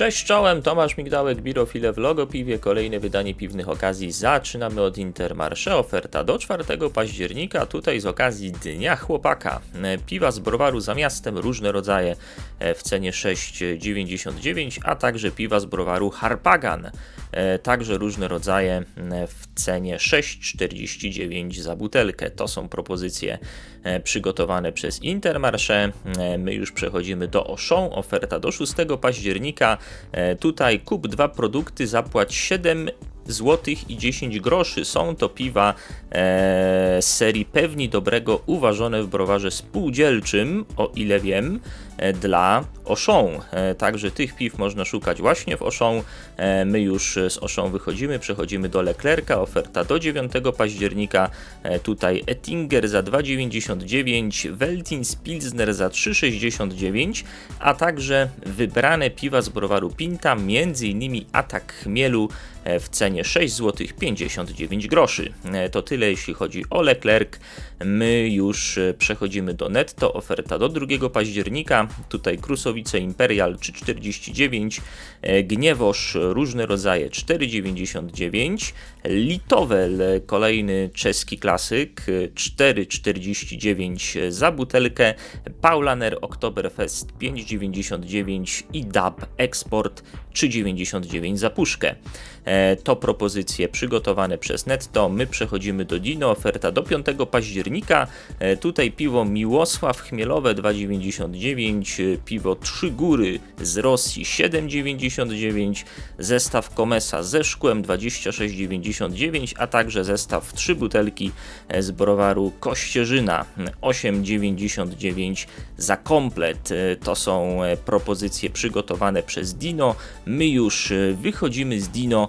Cześć czołem, Tomasz Migdałek, Birofile w Logopiwie. Kolejne wydanie piwnych okazji. Zaczynamy od Intermarché. Oferta do 4 października. Tutaj z okazji Dnia Chłopaka. E, Piwa z browaru za miastem, różne rodzaje e, w cenie 6,99, a także piwa z browaru Harpagan. e, Także różne rodzaje w cenie 6,49 za butelkę. To są propozycje przygotowane przez Intermarché. My już przechodzimy do Auchan. Oferta do 6 października. E, Tutaj kup dwa produkty, zapłać 7 złotych i 10 groszy. Są to piwa e, z serii Pewni Dobrego, uważone w browarze spółdzielczym, o ile wiem, e, dla Auchan. E, także tych piw można szukać właśnie w Auchan. E, my już z Auchan wychodzimy, przechodzimy do Leclerca. Oferta do 9 października. E, tutaj Ettinger za 2,99, Veltins Pilsner za 3,69, a także wybrane piwa z browaru Pinta, m.in. Atak Chmielu e, w cenie 6 zł 59 groszy. E, To tyle jeśli chodzi o Leclerc. My już e, przechodzimy do netto. Oferta do 2 października. Tutaj Krusowice Imperial 3,49, e, Gniewosz różne rodzaje 4,99, Litowel kolejny czeski klasyk e, 4,49 za butelkę, Paulaner Oktoberfest 5,99 i DAB Export 3,99 za puszkę. E, To propozycje przygotowane przez Netto. My przechodzimy do Dino. Oferta do 5 października. E, Tutaj piwo Miłosław Chmielowe 2,99, e, piwo Trzy Góry z Rosji 7,99, zestaw Komesa ze szkłem 26,99, a także zestaw trzy butelki z browaru Kościerzyna 8,99 za komplet. To są propozycje przygotowane przez Dino. My już e, wychodzimy z Dino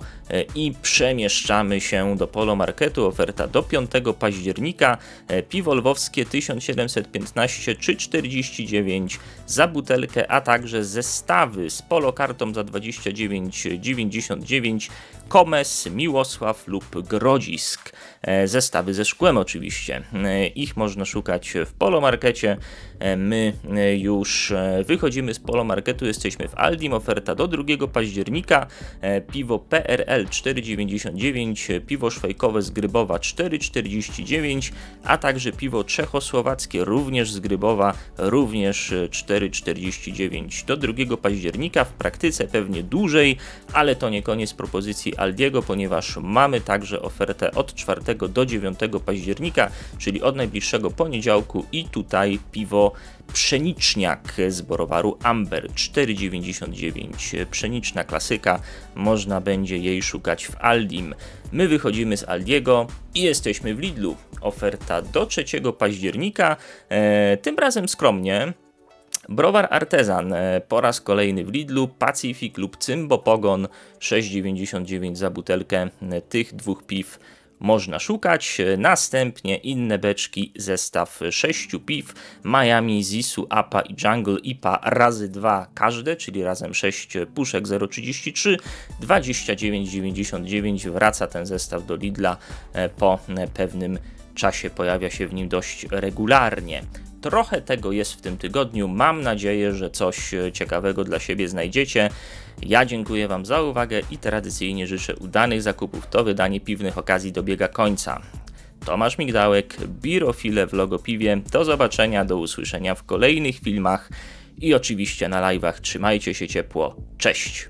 i przemieszczamy się do Polo Marketu. Oferta do 5 października. E, Piwo lwowskie 1715 czy 49 za butelkę, a także zestawy z polokartą za 29,99 Komes, Miłosław lub Grodzisk. E, Zestawy ze szkłem oczywiście. E, Ich można szukać w Polomarkecie. E, My e, już e, wychodzimy z Polomarketu, jesteśmy w Aldim. Oferta do 2 października. E, Piwo PRL 4,99, e, piwo szwajkowe z Grybowa 4,49, a także piwo czechosłowackie również z Grybowa również e, 4,49 do 2 października. W praktyce pewnie dłużej, ale to nie koniec propozycji Aldiego, ponieważ mamy także ofertę od 4 do 9 października, czyli od najbliższego poniedziałku i tutaj piwo pszeniczniak z browaru Amber 4,99. Pszeniczna klasyka, można będzie jej szukać w Aldim. My wychodzimy z Aldiego i jesteśmy w Lidlu. Oferta do 3 października, e, tym razem skromnie, Browar Artezan e, po raz kolejny w Lidlu, Pacific lub Cymbo Pogon 6,99 za butelkę e, tych dwóch piw można szukać. E, Następnie inne beczki, zestaw 6 piw Miami, Zisu, APA i Jungle IPA razy 2 każde, czyli razem 6 puszek 0,33, 29,99 wraca ten zestaw do Lidla e, po e, pewnym czasie pojawia się w nim dość regularnie. Trochę tego jest w tym tygodniu. Mam nadzieję, że coś e, ciekawego dla siebie znajdziecie. Ja dziękuję Wam za uwagę i tradycyjnie życzę udanych zakupów. To wydanie piwnych okazji dobiega końca. Tomasz Migdałek, Birofile w Logopiwie. Do zobaczenia, do usłyszenia w kolejnych filmach i oczywiście na live'ach. Trzymajcie się ciepło. Cześć!